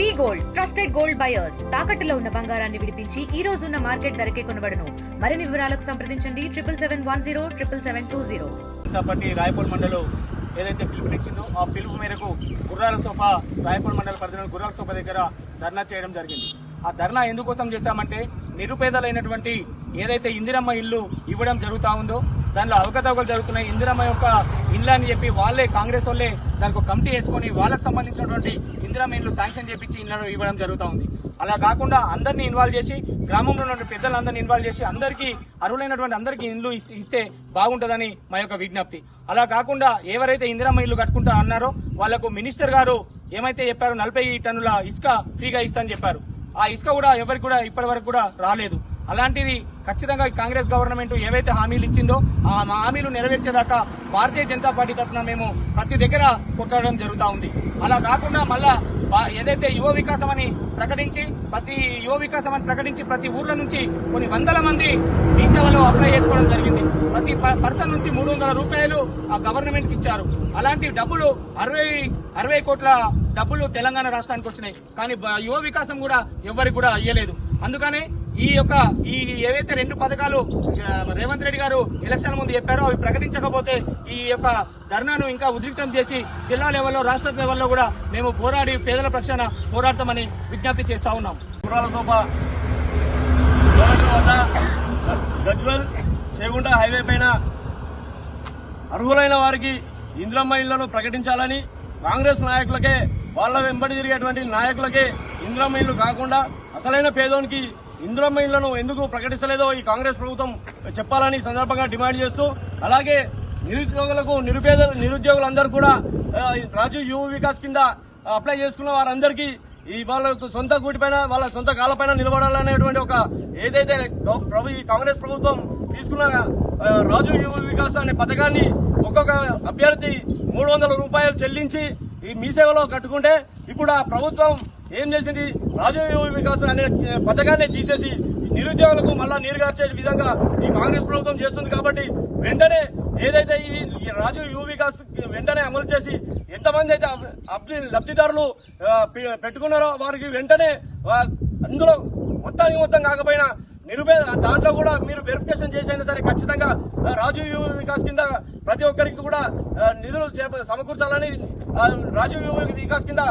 V gold trusted gold buyers తాకట్టులో ఉన్న బంగారాన్ని విడిపించి ఈ రోజు ఉన్న మార్కెట్ ధరకే కొనబడను. మరిన్ని వివరాలకు సంప్రదించండి. Triple seven one zero triple seven two zero. కాబట్టి రాయపూర్ మండలం ఏదైతే పిలుపునిచ్చిందో ఆ పిలుపు మేరకు గుర్రాల సోఫ రాయపూర్ మండల పరిధిలో గుర్రాల సోఫ దగ్గర ధర్నా చేయడం జరిగింది. ఆ ధర్నా ఎందుకోసం చేశామంటే నిరుపేదలైనటువంటి ఏదైతే ఇందిరమ్మ ఇల్లు ఇవ్వడం జరుగుతూ ఉందో దానిలో అవకతవకలు జరుగుతున్నాయి. ఇందిరమ్మ యొక్క ఇల్లు అని చెప్పి వాళ్ళే కాంగ్రెస్ వాళ్ళే దానికి ఒక కమిటీ వేసుకొని వాళ్ళకి సంబంధించినటువంటి ఇందిరమ్మ ఇల్లు శాంక్షన్ చేపించి ఇళ్ళను ఇవ్వడం జరుగుతూ ఉంది. అలా కాకుండా అందరినీ ఇన్వాల్వ్ చేసి గ్రామంలో ఉన్న పెద్దలందరినీ ఇన్వాల్వ్ చేసి అందరికీ అర్హులైనటువంటి అందరికీ ఇల్లు ఇస్తే బాగుంటుందని మా యొక్క విజ్ఞప్తి. అలా కాకుండా ఎవరైతే ఇందిరమ్మ ఇల్లు కట్టుకుంటా అన్నారో వాళ్ళకు మినిస్టర్ గారు ఏమైతే చెప్పారో నలభై టన్నుల ఇసుక ఫ్రీగా ఇస్తా అని చెప్పారు. ఆ ఇసుక కూడా ఎవరికి కూడా ఇప్పటి వరకు కూడా రాలేదు. అలాంటిది ఖచ్చితంగా కాంగ్రెస్ గవర్నమెంట్ ఏవైతే హామీలు ఇచ్చిందో ఆ హామీలు నెరవేర్చేదాకా భారతీయ జనతా పార్టీ తరఫున మేము ప్రతి దగ్గర కొట్టడం జరుగుతూ ఉంది. అలా కాకుండా మళ్ళా ఏదైతే యువ వికాసం అని ప్రకటించి ప్రతి యువ వికాసం అని ప్రకటించి ప్రతి ఊర్ల నుంచి కొన్ని వందల మంది ఈ సేవలో అప్లై చేసుకోవడం జరిగింది. ప్రతి పర్సన్ నుంచి మూడు వందల రూపాయలు ఆ గవర్నమెంట్కి ఇచ్చారు. అలాంటి డబ్బులు అరవై అరవై కోట్ల డబ్బులు తెలంగాణ రాష్ట్రానికి వచ్చినాయి. కానీ యువ వికాసం కూడా ఎవరికి కూడా అయ్యలేదు. అందుకనే ఈ యొక్క ఈ ఏవైతే రెండు పథకాలు రేవంత్ రెడ్డి గారు ఎలక్షన్ ముందు చెప్పారో అవి ప్రకటించకపోతే ఈ యొక్క ధర్నాను ఇంకా ఉద్రిక్తం చేసి జిల్లా లెవెల్లో రాష్ట్ర లెవెల్లో కూడా మేము పోరాడి పేదల పక్షాన పోరాడతామని విజ్ఞప్తి చేస్తా ఉన్నాం. గజ్వల్ చేగుంట హైవే పైన అర్హులైన వారికి ఇంద్రమ్మ ఇళ్ళను ప్రకటించాలని కాంగ్రెస్ నాయకులకే వాళ్ళ వెంబడి తిరిగేటువంటి నాయకులకే ఇంద్రమ్మ కాకుండా అసలైన పేదోనికి ఇంద్రమ్మ ఎందుకు ప్రకటిస్తలేదో ఈ కాంగ్రెస్ ప్రభుత్వం చెప్పాలని సందర్భంగా డిమాండ్ చేస్తూ అలాగే నిరుద్యోగులకు నిరుపేద నిరుద్యోగులందరూ కూడా రాజు యువ వికాస్ కింద అప్లై చేసుకున్న వారందరికీ ఈ వాళ్ళ సొంత కూటిపైన వాళ్ళ సొంత కాళ్ళపైన నిలబడాలనేటువంటి ఒక ఏదైతే ప్రభు ఈ కాంగ్రెస్ ప్రభుత్వం తీసుకున్న రాజు యువ వికాస్ అనే పథకాన్ని ఒక్కొక్క అభ్యర్థి మూడు వందల రూపాయలు చెల్లించి ఈ మీ సేవలో కట్టుకుంటే ఇప్పుడు ఆ ప్రభుత్వం ఏం చేసింది? రాజు వికాసం వికాస్ అనే పథకాన్ని తీసేసి నిరుద్యోగులకు మళ్ళా నీరుగార్చే విధంగా ఈ కాంగ్రెస్ ప్రభుత్వం చేస్తుంది కాబట్టి వెంటనే ఏదైతే ఈ ఈ రాజు యువ వికాస్ వెంటనే అమలు చేసి ఎంతమంది అయితే అబ్ది లబ్ధిదారులు పె- పెట్టుకున్నారో వారికి వెంటనే అందులో మొత్తానికి మొత్తం కాకపోయినా నిరుపేద దాంట్లో కూడా మీరు వెరిఫికేషన్ చేసైనా సరే ఖచ్చితంగా రాజీవ్ యువ వికాస్ కింద ప్రతి ఒక్కరికి కూడా నిధులు చేప- సమకూర్చాలని రాజీవ్ రాజు యువ వికాస్ కింద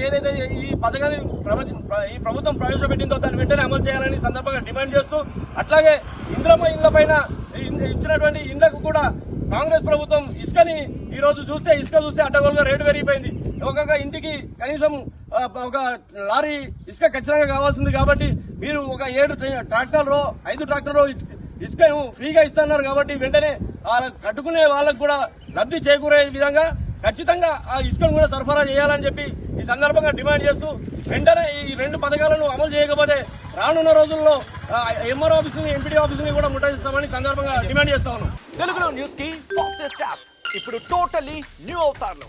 ఏదైతే ఈ పథకాన్ని ఈ ప్రభుత్వం ప్రవేశపెట్టిందో దాన్ని వెంటనే అమలు చేయాలని సందర్భంగా డిమాండ్ చేస్తూ అట్లాగే ఇంద్రమ్మ ఇళ్ళ పైన ఇచ్చినటువంటి ఇండ్లకు కూడా కాంగ్రెస్ ప్రభుత్వం ఇసుకని ఈ రోజు చూస్తే ఇసుక చూస్తే అడ్డగోలుగా రేటు పెరిగిపోయింది. ఒక్కొక్క ఇంటికి కనీసం ఒక లారీ ఇసుక ఖచ్చితంగా కావాల్సింది కాబట్టి మీరు ఒక ఏడు ట్రాక్టర్లో ఐదు ట్రాక్టర్లు ఇసుకను ఫ్రీగా ఇస్తున్నారు కాబట్టి వెంటనే ఆ కట్టుకునే వాళ్ళకు కూడా లబ్ధి చేకూరే విధంగా ఖచ్చితంగా ఆ ఇసుకను కూడా సరఫరా చేయాలని చెప్పి ఈ సందర్భంగా డిమాండ్ చేస్తూ వెంటనే ఈ రెండు పథకాలను అమలు చేయకపోతే రానున్న రోజుల్లో ఎంఆర్ ఆఫీసుని ఎంపీడీ ఆఫీసుని కూడా ముట్టడిస్తామని సందర్భంగా డిమాండ్ చేస్తా ఉన్నాం. తెలుగులో న్యూస్కి ఫాస్టెస్ట్ యాప్. ఇప్పుడు టోటలీ న్యూ అవుతారు